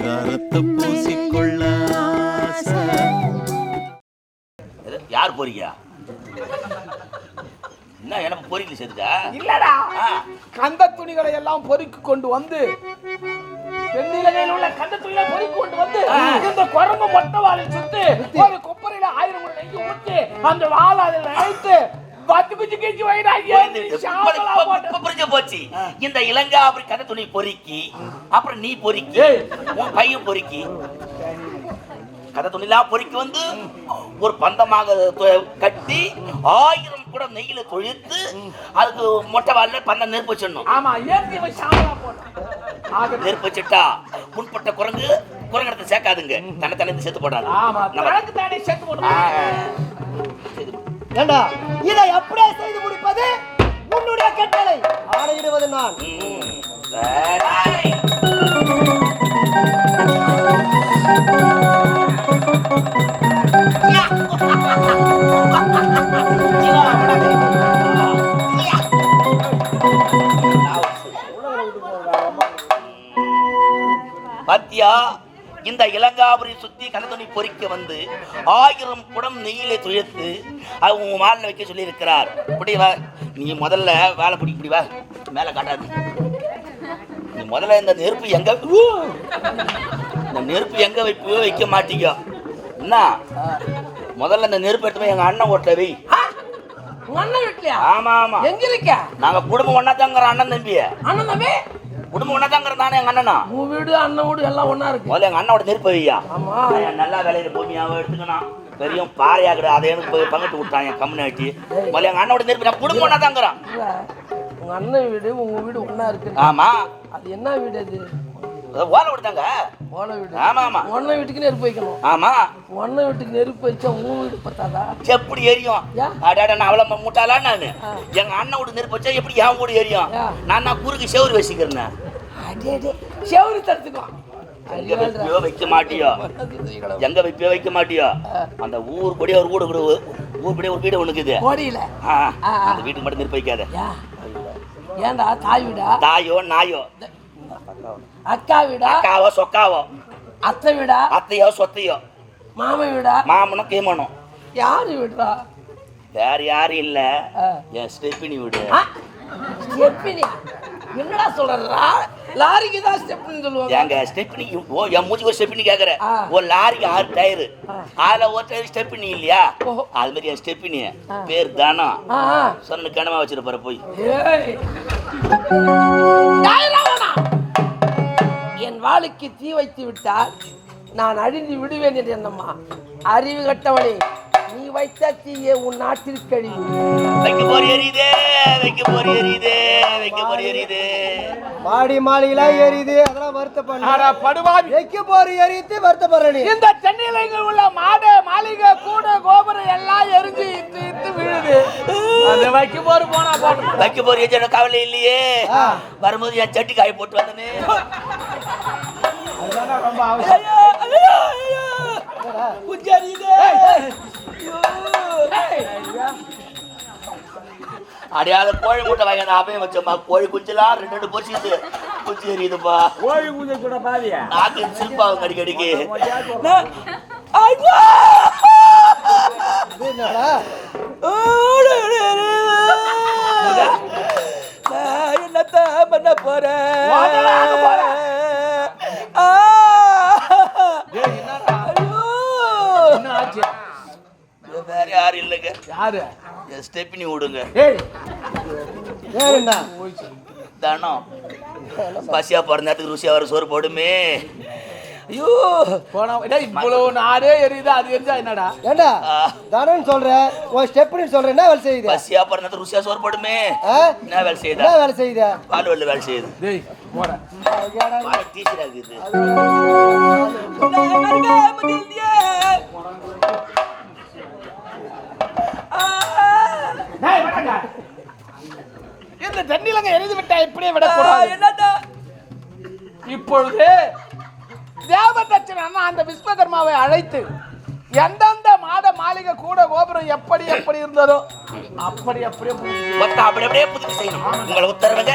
பரிதாரத்தை பூசிக்கொள்ள? யார் போறீங்க? என்ன எனக்கு பொறிக்கல சேர்த்துக்கா இல்லடா. கந்த துணிகளை எல்லாம் பொறுக்கி கொண்டு வந்து தென்னிலகையில் உள்ள கந்த துணிகளை பொறுக்கி கொண்டு வந்து இந்த குரங்கு மொட்டை வாளில் சுத்து ஒரு கொப்பரையில ஆயிரம் முறை நெய்யை ஊத்தி அந்த வாழை அதில் நினைத்து பத்து குச்சி கிச்சு புரிஞ்சு போச்சு. இந்த இலங்கை அப்படி கதை துணி பொறுக்கி அப்புறம் நீ பொறுக்கி. உன் பையன் பொறுக்கி. கதை துணிலாம் பொறுக்கி வந்து ஒரு பந்தமாக கட்டி ஆயிரம் கூட நெய்யில தொழித்து அதுக்கு மொட்டை வாரில் பந்தம் நெருப்பு வச்சிடணும். ஆமா நெருப்பு வச்சுட்டா புண்பட்ட குரங்கு குரங்கடத்தை சேர்க்காதுங்க. தன்னை தன்னை சேர்த்து போடாது. நம்ம- தானே சேர்த்து போட்டு. ஏண்டா இதை அப்படியே செய்து முடிப்பது உன்னுடைய கட்டளை. ஆணையிடுவது நான். இந்த இளங்காபுரி சுத்தி கனதுணி பொறிக்க வந்து ஆயிரம் குடம் நெய்யிலே துயர்த்து அது உன் வாலில் வைக்க சொல்லி இருக்கிறார் இப்படி வா. நீ முதல்ல வேலை பிடி இப்படி வா. மேலே காட்டாது. நீ முதல்ல இந்த நெருப்பு எங்க! இந்த நெருப்பு எங்க வைப்பியோ வைக்க மாட்டீங்க. என்ன? முதல்ல இந்த நெருப்பு எடுத்து எங்க அண்ணன் ஓட்டல வை. உங்க அண்ணன் ஆமா ஆமா. எங்க இருக்க? நாங்க குடும்பம் ஒன்னா தாங்கிற அண்ணன் தம்பிய அண்ணன் தம்பி? குடும்பம் ஒன்னா தாங்கிற தானே எங்க அண்ணனா? உன் வீடு அண்ணன் வீடு எல்லாம் ஒண்ணா இருக்கு. முதல்ல எங்க அண்ணனோட நெருப்பு வையா? ஆமா. நல்லா வேலையில பூமியாவை எடுத்துக்கணும் பெரிய பாறையாக்குற அதை எனக்கு பங்கிட்டு விட்டான் என் கம்யூனிட்டி முதல்ல எங்க அண்ணனோட நெருப்பு நான் குடும்பம் ஒன்னா தாங்கிறான் இல்ல, உங்க அண்ணன் வீடு உங்க வீடு ஒண்ணா இருக்கு ஆமா. அது என்ன வீடு அதை? ஓலை விடுதாங்க? ஓலை வீடு. ஆமா ஆமா. உன்ன வீட்டுக்கு நெருப்பு வைக்கணும். ஆமா. உன்ன வீட்டுக்கு நெருப்பு வச்சா உன் வீடு பத்தாதா? எப்படி எரியும்? அடாடா நான் அவ்வளவு முட்டாளா நானு? எங்க அண்ணன் வீடு நெருப்பு வச்சா எப்படி என் வீடு எரியும்? நான் நான் குறுக்கு செவுரு வச்சுக்கிறேன். அடே அடே. செவரு தடுத்துக்கோ. எங்க வைப்பியோ வைக்க மாட்டியோ? எங்க வைப்பியோ வைக்க மாட்டியோ? அந்த ஊர் படி ஒரு வீடு கூட ஊர் படி ஒரு வீடு ஒண்ணுக்குது ஆ. அந்த வீட்டுக்கு மட்டும் நெருப்பு வைக்காத. ஏன்டா தாய் வீடா? தாயோ நாயோ? அக்கா வீடா? அக்காவோ சொக்காவோ? அத்தை வீடா? அத்தையோ சொத்தையோ? மாமன் வீடா? மாமனும் கீமனும் யாரு வீடுடா வேற யாரும் இல்ல. என் ஸ்டெப்பினி வீடு. ஸ்டெப்பினி? என்னடா சொல்ற? லாரிக்கு தான் ஸ்டெப்னு சொல்லுவாங்க. எங்க ஸ்டெப்பினி ஓ என் மூஞ்சி ஒரு ஸ்டெப்பினி கேக்குற. ஒரு லாரிக்கு ஆறு டயரு. அதுல ஒரு டயர் ஸ்டெப்பினி இல்லையா. அது மாதிரி என் ஸ்டெப்பினி. பேர் ஆ. சொன்ன கனமா வச்சிருப்பாரு போய்! என் வாளுக்கு தீ வைத்து விட்டால் நான் அழிந்து விடுவேன் என்று என்னம்மா? அறிவு கட்டவனே நீ வைத்த தீயே உன் நாட்டிற்கு அழிவு வைக்க போற எரியுதே வைக்க போற எரியுதே வைக்க போற எரியுதே. மாடி மாளிகளா எரியுது அதெல்லாம் வருத்தப்பட அட படுவாவி வைக்க போற எரியுது வருத்தப்படுற நீ இந்த சென்னையில இங்க உள்ள மாடு மாளிகை கூட கோபுரம் எல்லாம் எரிஞ்சு இத்து இத்து விழுது. அது வைக்க போரு போனா போட்டு வைக்க போற கவலை இல்லையே. வரும்போது என் சட்டி காய போட்டு வந்தனே. ரொம்ப அவசியம் அடையாள கோழி முட்டை வாங்கி அந்த அப்பையும் வச்சோம்மா கோழி குஞ்செல்லாம் ரெண்டு ரெண்டு பொரிச்சுது குச்சி எரியுதுப்பா கோழி குஞ்சு கூட பாதியா நாக்கு சிரிப்பாவும் அடிக்கடிக்கு என்னத்த பண்ண போறேன் யாரும் இல்லைங்க? யாரு? ஸ்டெப்பினி விடுங்க தானம். பசியா நேரத்துக்கு ருசியா வர சோறு போடுமே. ஐயோ. போனா டேய் இவ்வளவு நாடே எரியுது அது எரிஞ்சா என்னடா? ஏண்டா? ஆ, தானன்னு சொல்ற உன் ஸ்டெப்னு சொல்ற என்ன வேலை செய்யுது? பசியா நேரத்துக்கு ருசியா சோறு போடுமே. ஆ? என்ன வேலை செய்யுதா? என்ன வேலை செய்யுது? பால் வெள்ள வேலை செய்யுது. டேய் போட. பால் டீச்சர் ஆகுது இந்த தண்ணிலங்க எரிந்து விட்டா இப்படியே விடக்கூடாது இப்பொழுது தேவதச்சன் அண்ணா அந்த விஸ்வகர்மாவை அழைத்து எந்தெந்த மாட மாளிகை கூட கோபுரம் எப்படி எப்படி இருந்ததோ அப்படி அப்படியே அப்படி அப்படியே புதுப்பி செய்யணும். உங்களை உத்தரவுங்க